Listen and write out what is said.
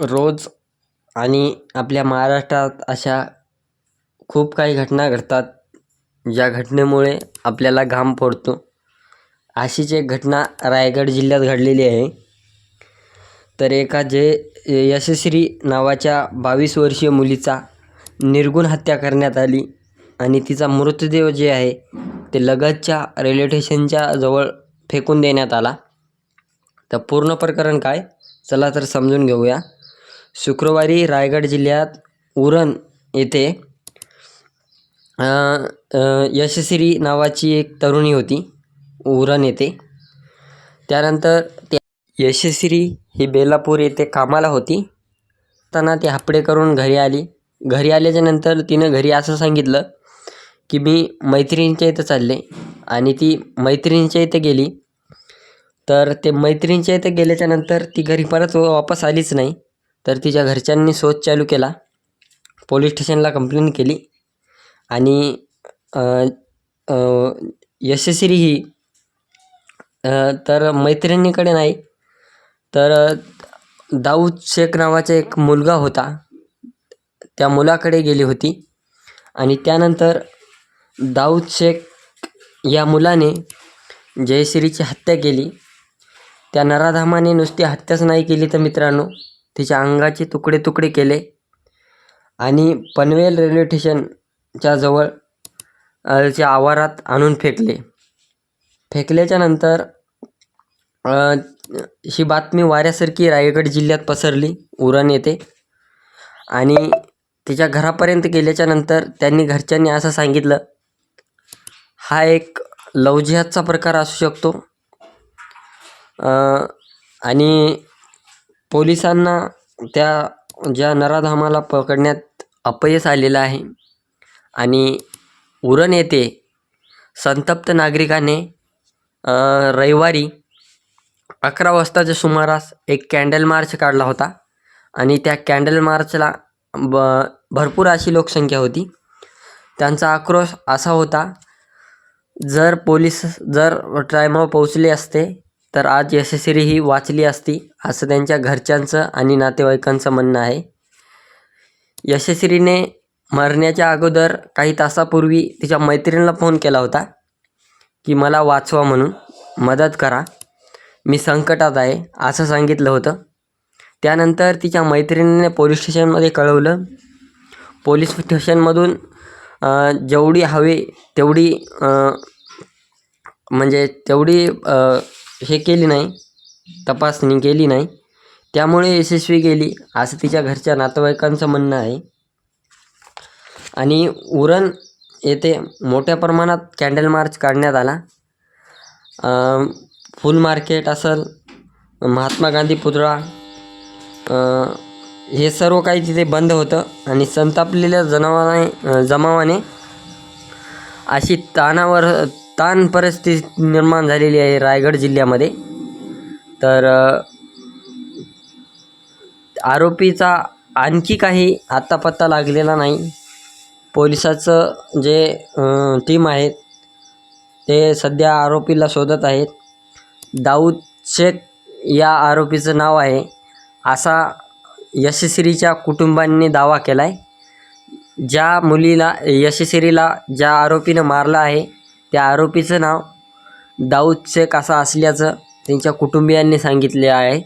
रोज आणि आपल्या महाराष्ट्रात अशा खूप काही घटना घडतात ज्या घटनेमुळे आपल्याला घाम फोडतो. अशीच एक घटना रायगड जिल्ह्यात घडलेली आहे तर एका जे यशस्वी नावाच्या बावीस वर्षीय मुलीचा निर्गुण हत्या करण्यात आली आणि तिचा मृतदेह जे आहे ते लगतच्या रेल्वे स्टेशनच्या जवळ फेकून देण्यात आला. तर पूर्ण प्रकरण काय? चला तर समजून घेऊया. शुक्रवारी रायगड जिल्ह्यात उरण येथे अ, यशस्वी नावाची एक तरुणी होती उरण येथे. त्यानंतर त्या यशस्वी ही बेलापूर येथे कामाला होती. त्यांना ती हापडे करून घरी आली. घरी आल्याच्यानंतर तिनं घरी असं सांगितलं की मी मैत्रिणीच्या इथं चालले आणि ती मैत्रिणीच्या इथं गेली. तर ते मैत्रिणीच्या इथं गेल्याच्यानंतर ती घरी परत वापस आलीच नाही. तर तिच्या घरच्यांनी शोध चालू केला. पोलीस स्टेशनला कंप्लेंट केली. आणि यशस्वी ही तर मैत्रिणीकडे नाही तर दाऊद शेख नावाचा एक मुलगा होता. त्या मुलाकडे गेली होती. आणि त्यानंतर दाऊद शेख या मुलाने जयश्रीची हत्या केली. त्या नराधामाने नुसती हत्याच नाही केली तर मित्रांनो तिच्या अंगाचे तुकडे तुकडे केले. आणि पनवेल रेल्वे स्टेशनच्या जवळ च्या आवारात आणून फेकले. फेकल्याच्या नंतर ही बातमी वाऱ्यासारखी रायगड जिल्ह्यात पसरली उरण येथे आणि तिच्या घरापर्यंत गेल्याच्यानंतर त्यांनी घरच्यांनी असं सांगितलं हा एक लवजिहादचा प्रकार असू शकतो. आणि पोलिसांना त्या ज्या नराधामाला पकडण्यात अपयश आलेलं आहे आणि उरण येथे संतप्त नागरिकाने रविवारी अकरा वाजताच्या सुमारास एक कॅन्डल मार्च काढला होता आणि त्या कॅन्डल मार्चला ब भरपूर अशी लोकसंख्या होती. त्यांचा आक्रोश असा होता जर पोलीस जर टायमावर पोहोचले असते तर आज यशस्वी ही वाचली असती असं त्यांच्या घरच्यांचं आणि नातेवाईकांचं म्हणणं आहे. यशस्वीने मरण्याच्या अगोदर काही तासापूर्वी तिच्या मैत्रिणीला फोन केला होता की मला वाचवा म्हणून मदत करा. मी संकटात आहे असं सांगितलं होतं. त्यानंतर तिच्या मैत्रिणीने पोलीस स्टेशनमध्ये कळवलं. पोलीस स्टेशनमधून जेवढी हवी तेवढी म्हणजे तेवढी हे केली नाही तपासणी केली नाही. त्यामुळे यशस्वी गेली असं तिच्या घरच्या नातेवाईकांचं म्हणणं आहे. आणि उरण येथे मोठ्या प्रमाणात कॅन्डल मार्च काढण्यात आला. फुल मार्केट असेल महात्मा गांधी पुतळा हे सर्व काही तिथे बंद होतं. आणि संतापलेल्या जनावाने जमावाने अशी ताणावर ताण परिस्थिती निर्माण झालेली आहे रायगड जिल्ह्यामध्ये. तर आरोपीचा आणखी काही आत्तापत्ता लागलेला नाही. पोलिसाचं जे टीम आहेत ते सध्या आरोपीला शोधत आहेत. दाऊद शेख या आरोपीचं नाव आहे. असा यशस्वीच्या कुटुंबांनी दावा केला आहे ज्या मुलीला यशस्वीला ज्या आरोपीनं मारलं आहे त्या आरोपीचं नाव दाऊद शेख असं असल्याचं त्यांच्या कुटुंबियांनी सांगितले आहे.